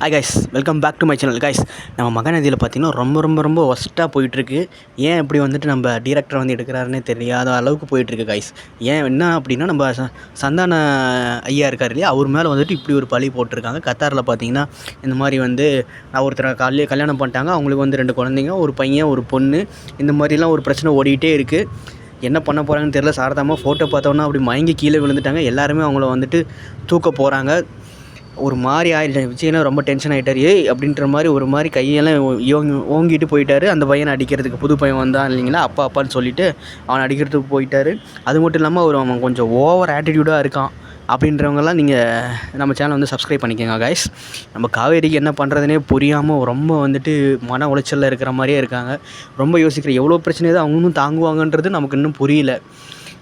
Hi guys welcome back to my channel guys நம்ம மகநதியில் பார்த்தீங்கன்னா ரொம்ப ரொம்ப ரொம்ப ஒஸ்ட்டாக போயிட்டுருக்கு. ஏன் இப்படி வந்துட்டு நம்ம டீரக்டர் வந்து எடுக்கிறாருன்னே தெரியாத அளவுக்கு போயிட்டுருக்கு கைஸ் ஏன் என்ன அப்படின்னா நம்ம ச சந்தான ஐயா இருக்கார் இல்லையா? அவர் மேலே வந்துட்டு இப்படி ஒரு பழி போட்டிருக்காங்க. கத்தாரில் பார்த்தீங்கன்னா இந்த மாதிரி வந்து நான் ஒருத்தரை காலையிலே கல்யாணம் பண்ணிட்டாங்க. அவங்களுக்கு வந்து ரெண்டு குழந்தைங்க ஒரு பையன் ஒரு பொண்ணு. இந்த மாதிரிலாம் ஒரு பிரச்சனை ஓடிக்கிட்டே இருக்குது என்ன பண்ண போகிறாங்கன்னு தெரில சாரதாமா ஃபோட்டோ பார்த்தோன்னா அப்படி மயங்கி கீழே விழுந்துட்டாங்க. எல்லாருமே அவங்கள வந்துட்டு தூக்க போகிறாங்க ஒரு மாதிரி ஆயிடுச்சு. விஜய்னா ரொம்ப டென்ஷன் ஆகிட்டார் ஏய் அப்படின்ற மாதிரி ஒரு மாதிரி கையெல்லாம் ஓங்கி ஓங்கிட்டு போயிட்டார். அந்த பையனை அடிக்கிறதுக்கு புது பையன் வந்தான் இல்லைங்களா? அப்பா அப்பான்னு சொல்லிட்டு அவனை அடிக்கிறதுக்கு போயிட்டார். அது மட்டும் இல்லாமல் அவர் அவன் கொஞ்சம் ஓவர் ஆட்டிடியூடாக இருக்கான். அப்படின்றவங்கெல்லாம் நீங்கள் நம்ம சேனல் வந்து சப்ஸ்கிரைப் பண்ணிக்கோங்க கைஸ் நம்ம காவேரிக்கு என்ன பண்ணுறதுனே புரியாமல் ரொம்ப வந்துட்டு மன உளைச்சலில் இருக்கிற மாதிரியே இருக்காங்க. ரொம்ப யோசிக்கிற எவ்வளோ பிரச்சனை தான் அவங்களும் தாங்குவாங்கன்றது நமக்கு இன்னும் புரியல.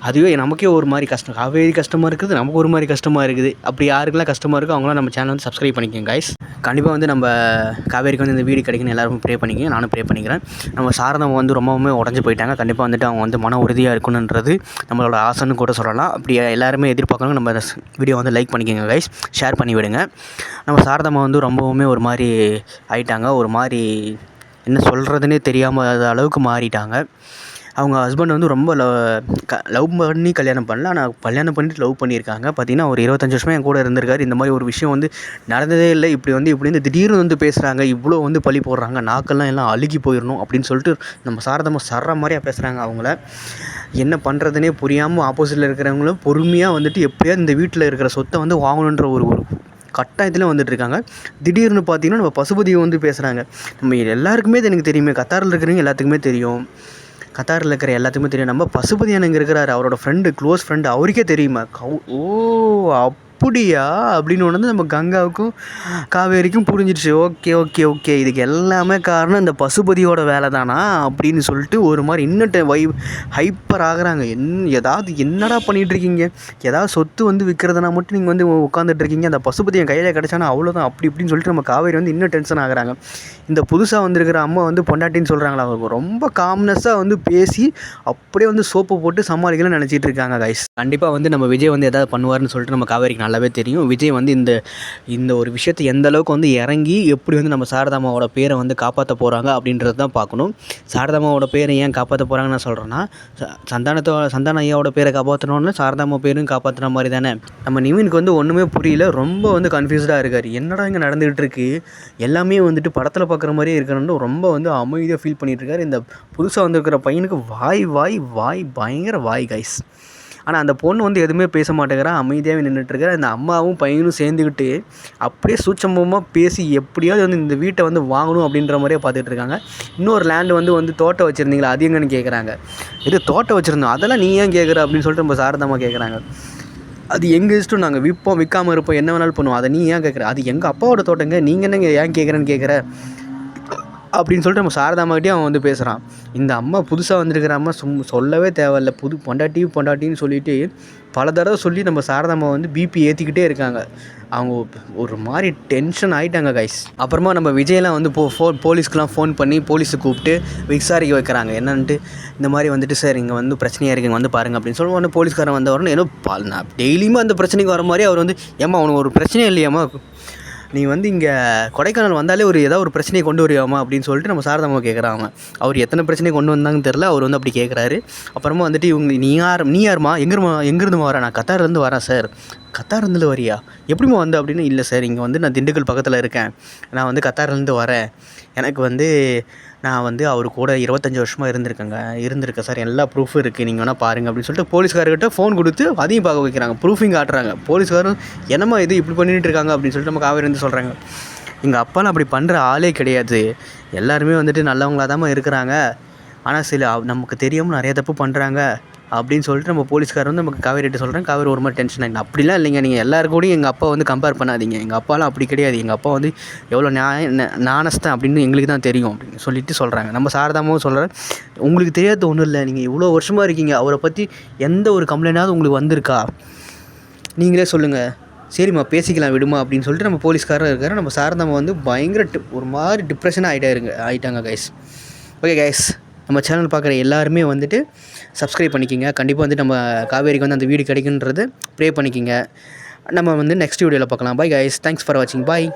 அதுவே நமக்கே ஒரு மாதிரி கஷ்டம். காவேரி கஷ்டமாக இருக்குது நமக்கு ஒரு மாதிரி கஷ்டமாக இருக்குது. அப்படி யாருக்கெல்லாம் கஷ்டமாக இருக்கோ அவங்களாம் நம்ம சேனல் வந்து சப்ஸ்கிரைப் பண்ணிக்கோங்க கைஸ் கண்டிப்பாக வந்து நம்ம காவேரிக்கு வந்து இந்த வீடு கிடைக்குன்னு எல்லாருமே ப்ரே பண்ணிக்கங்க. நானும் ப்ரே பண்ணிக்கிறேன். நம்ம சாரதம் வந்து ரொம்பவுமே உடஞ்சி போயிட்டாங்க. கண்டிப்பாக வந்துட்டு அவங்க வந்து மன உறுதியாக இருக்கணுன்றது நம்மளோட ஆசைன்னு கூட சொல்லலாம். அப்படி எல்லாருமே எதிர்பார்க்கணும் நம்ம வீடியோ வந்து லைக் பண்ணிக்கோங்க கைஸ் ஷேர் பண்ணி விடுங்க. நம்ம சாரதம்மா வந்து ரொம்பவுமே ஒரு மாதிரி ஆயிட்டாங்க. ஒரு மாதிரி என்ன சொல்கிறதுனே தெரியாமல் அளவுக்கு மாறிட்டாங்க. அவங்க ஹஸ்பண்ட் வந்து ரொம்ப லவ் க லவ் பண்ணி கல்யாணம் பண்ணல. ஆனால் கல்யாணம் பண்ணிட்டு லவ் பண்ணியிருக்காங்க. பார்த்தீங்கன்னா ஒரு இருபத்தஞ்சி வருஷமாக என் கூட இருந்திருக்காரு. இந்த மாதிரி ஒரு விஷயம் வந்து நடந்ததே இல்லை. இப்படி வந்து இப்படி வந்து திடீர்னு வந்து பேசுகிறாங்க இவ்வளோ வந்து பழி போடுறாங்க. நாக்கெல்லாம் எல்லாம் அழுகி போயிடணும் அப்படின்னு சொல்லிட்டு நம்ம சாரதமாக சர்ற மாதிரியாக பேசுகிறாங்க அவங்கள. என்ன பண்ணுறதுனே புரியாமல் ஆப்போசிட்டில் இருக்கிறவங்களும் பொறுமையாக வந்துட்டு எப்படியாவது இந்த வீட்டில் இருக்கிற சொத்தை வந்து வாங்கணுன்ற ஒரு ஒரு கட்டாயத்தில் வந்துட்டுருக்காங்க திடீர்னு பார்த்தீங்கன்னா நம்ம பசுபதியை வந்து பேசுகிறாங்க நம்ம எல்லாருக்குமே இது எனக்கு தெரியுமே. கத்தாரில் இருக்கிறவங்க எல்லாத்துக்குமே தெரியும். கத்தாரில் இருக்கிற எல்லாத்துக்குமே தெரியும். நம்ம பசுபதி அண்ணங்க இருக்கிறாரு. அவரோட ஃப்ரெண்டு க்ளோஸ் ஃப்ரெண்டு அவருக்கே தெரியுமா? கவு ஓ அப் அப்படியா? அப்படின்னு ஒன்று நம்ம கங்காவுக்கும் காவேரிக்கும் புரிஞ்சிடுச்சு ஓகே ஓகே ஓகே. இதுக்கு எல்லாமே காரணம் இந்த பசுபதியோட வேலை தானா அப்படின்னு சொல்லிட்டு ஒரு மாதிரி இன்னட்ட வை ஹைப்பர் ஆகுறாங்க. என் ஏதாவது என்னடா பண்ணிகிட்ருக்கீங்க ஏதாவது சொத்து வந்து விற்கிறதுனா மட்டும் நீங்கள் வந்து உட்காந்துட்டு இருக்கீங்க அந்த பசுபதி என் கையில் கிடச்சானா அவ்வளோதான் அப்படி இப்படின்னு சொல்லிட்டு நம்ம காவேரி வந்து இன்னும் டென்ஷன் ஆகுறாங்க. இந்த புதுசாக வந்திருக்கிற அம்மா வந்து பொண்டாட்டின்னு சொல்கிறாங்களா அவங்க ரொம்ப காம்னஸ்ஸாக வந்து பேசி அப்படியே வந்து சோப்பு போட்டு சமாளிக்கணும்னு நினச்சிட்டு இருக்காங்க கைஸ் கண்டிப்பாக வந்து நம்ம விஜய் வந்து எதாவது பண்ணுவார்னு சொல்லிட்டு நம்ம காவேரிக்கு நல்லாவே தெரியும். விஜய் வந்து இந்த இந்த ஒரு விஷயத்தை எந்த அளவுக்கு வந்து இறங்கி எப்படி வந்து நம்ம சாரதாமாவோட பேரை வந்து காப்பாற்ற போகிறாங்க அப்படின்றது தான் பார்க்கணும். சாரதாமாவோட பேரை ஏன் காப்பாற்ற போகிறாங்கன்னு நான் சொல்கிறேன்னா சந்தானத்தோட சந்தான ஐயாவோட பேரை காப்பாற்றணும்னு சாரதாமா பேரும் காப்பாற்றுற மாதிரி தானே. நம்ம நிவினுக்கு வந்து ஒன்றுமே புரியல. ரொம்ப வந்து கன்ஃபியூஸ்டாக இருக்கார். என்னடா இங்கே நடந்துகிட்டு இருக்கு? எல்லாமே வந்துட்டு படத்தில் பார்க்குற மாதிரியே இருக்கணும்னு ரொம்ப வந்து அமைதியாக ஃபீல் பண்ணிகிட்டு இருக்கார். இந்த புதுசாக வந்திருக்கிற பையனுக்கு வாய் வாய் வாய் பயங்கர வாய் கைஸ் ஆனால் அந்த பொண்ணு வந்து எதுவுமே பேச மாட்டேங்கிறா. அமைதியாகவே நின்றுட்டுருக்கா இந்த அம்மாவும் பையனும் சேர்ந்துக்கிட்டு அப்படியே சூட்சமமாக பேசி எப்படியாவது வந்து இந்த வீட்டை வந்து வாங்கணும் அப்படின்ற மாதிரியே பார்த்துட்டு இருக்காங்க. இன்னொரு லேண்டு வந்து வந்து தோட்டம் வச்சுருந்தீங்களா? அது எங்கன்னு கேட்குறாங்க இது தோட்டம் வச்சுருந்தோம். அதெல்லாம் நீ ஏன் கேட்குற அப்படின்னு சொல்லிட்டு நம்ம சாரதமாக கேட்குறாங்க அது எங்கள் இஷ்டம் நாங்கள் விற்போம் விற்காமல் இருப்போம். என்ன வேணாலும் பண்ணுவோம். அதை நீ ஏன் கேட்குற அது எங்கள் அப்பாவோட தோட்டங்க. நீங்கள் என்னங்க ஏன் கேட்குறேன்னு கேட்குற அப்படின்னு சொல்லிட்டு நம்ம சாரதாமாகிட்டே அவன் வந்து பேசுகிறான் இந்த அம்மா புதுசாக வந்திருக்கிற அம்மா சும் சொல்லவே தேவையில்ல. புது பொண்டாட்டி பொண்டாட்டின்னு சொல்லிட்டு பல தடவை சொல்லி நம்ம சாரதாம்மா வந்து பிபி ஏற்றிக்கிட்டே இருக்காங்க. அவங்க ஒரு மாதிரி டென்ஷன் ஆகிட்டாங்க கைஸ் அப்புறமா நம்ம விஜயெலாம் வந்து போ ஃபோ போலீஸ்க்கெலாம் ஃபோன் பண்ணி போலீஸை கூப்பிட்டு விசாரிக்க வைக்கிறாங்க. என்னன்ட்டு? இந்த மாதிரி வந்துட்டு சார் இங்கே வந்து பிரச்சனையாக இருக்குங்க வந்து பாருங்கள் அப்படின்னு சொல்லி ஒன்று போலீஸ்காரன் வந்த உடனே ஏதோ டெய்லியுமே அந்த பிரச்சனைக்கு வர மாதிரி அவர் வந்து ஏம்மா அவனுக்கு ஒரு பிரச்சனையும் இல்லையாம்மா? நீ வந்து இங்கே கொடைக்கானல் வந்தாலே ஒரு ஏதாவது ஒரு பிரச்சனையை கொண்டு வருவாமா அப்படின்னு சொல்லிட்டு நம்ம சாரதாமா கேட்குறாங்க அவர் எத்தனை பிரச்சனையை கொண்டு வந்தாங்கன்னு தெரில அவர் வந்து அப்படி கேட்குறாரு அப்புறமா வந்துட்டு இவங்க நீ யார் நீ யாருமா? எங்கேருமா எங்கேருந்து வரேன் நான் கத்தார்லேருந்து வரேன் சார் கத்தார்லேருந்து வரியா? எப்படிமா வந்து அப்படின்னு? இல்லை சார் இங்கே வந்து நான் திண்டுக்கல் பக்கத்தில் இருக்கேன். நான் வந்து கத்தார்லேருந்து வரேன். எனக்கு வந்து நான் வந்து அவர் கூட இருபத்தஞ்சி வருஷமாக இருந்திருக்கேங்க. இருந்திருக்கேன் சார். எல்லா ப்ரூஃபும் இருக்குது நீங்கள் வேணால் பாருங்கள் அப்படின்னு சொல்லிட்டு போலீஸ்காரர்கிட்ட ஃபோன் கொடுத்து அதையும் பார்க்க வைக்கிறாங்க. ப்ரூஃபிங் காட்டுறாங்க. போலீஸ்காரரும் என்னம்மா இது இப்படி பண்ணிகிட்டு இருக்காங்க? அப்படின்னு சொல்லிட்டு நம்ம காவேரி வந்து சொல்கிறாங்க எங்கள் அப்பாலாம் அப்படி பண்ணுற ஆளே கிடையாது. எல்லாருமே வந்துட்டு நல்லவங்களாக தான் இருக்கிறாங்க. ஆனால் சில நமக்கு தெரியாமல் நிறைய தப்பு பண்ணுறாங்க அப்படின்னு சொல்லிட்டு நம்ம போலீஸ்கார் வந்து நமக்கு காவேரிட்ட சொல்கிறேன் காவேரி ஒரு மாதிரி டென்ஷன் ஆகிடும் அப்படிலாம் இல்லைங்க. நீங்கள் எல்லாரு கூடயும் எங்கள் அப்பா வந்து கம்பேர் பண்ணாதீங்க. எங்கள் அப்பாலாம் அப்படி கிடையாது. எங்கள் அப்பா வந்து எவ்வளோ நியாய நானஸ்தான் அப்படின்னு எங்களுக்கு தான் தெரியும் அப்படின்னு சொல்லிட்டு சொல்கிறாங்க நம்ம சாரதாமாவும் சொல்கிறேன் உங்களுக்கு தெரியாத ஒன்றும் இல்லை. நீங்கள் இவ்வளோ வருஷமாக இருக்கீங்க. அவரை பற்றி எந்த ஒரு கம்ப்ளைண்டாவது உங்களுக்கு வந்திருக்கா? நீங்களே சொல்லுங்கள் சரிம்மா பேசிக்கலாம் விடுமா அப்படின்னு சொல்லிட்டு நம்ம போலீஸ்காரர் இருக்கார். நம்ம சாரதாமா வந்து பயங்கர ஒரு மாதிரி டிப்ரெஷனாக ஆகிட்டாருங்க ஆகிட்டாங்க கைஸ் ஓகே கைஸ் நம்ம சேனல் பார்க்குற எல்லாருமே வந்துட்டு சப்ஸ்கிரைப் பண்ணிக்கிங்க. கண்டிப்பாக வந்துட்டு நம்ம காவேரிக்கு வந்து அந்த வீடு கிடைக்குன்றது ப்ரே பண்ணிக்கிங்க. நம்ம வந்து நெக்ஸ்ட் வீடியோவில் பார்க்கலாம். பாய் கைஸ் தேங்க்ஸ் ஃபார் வாட்சிங் பாய்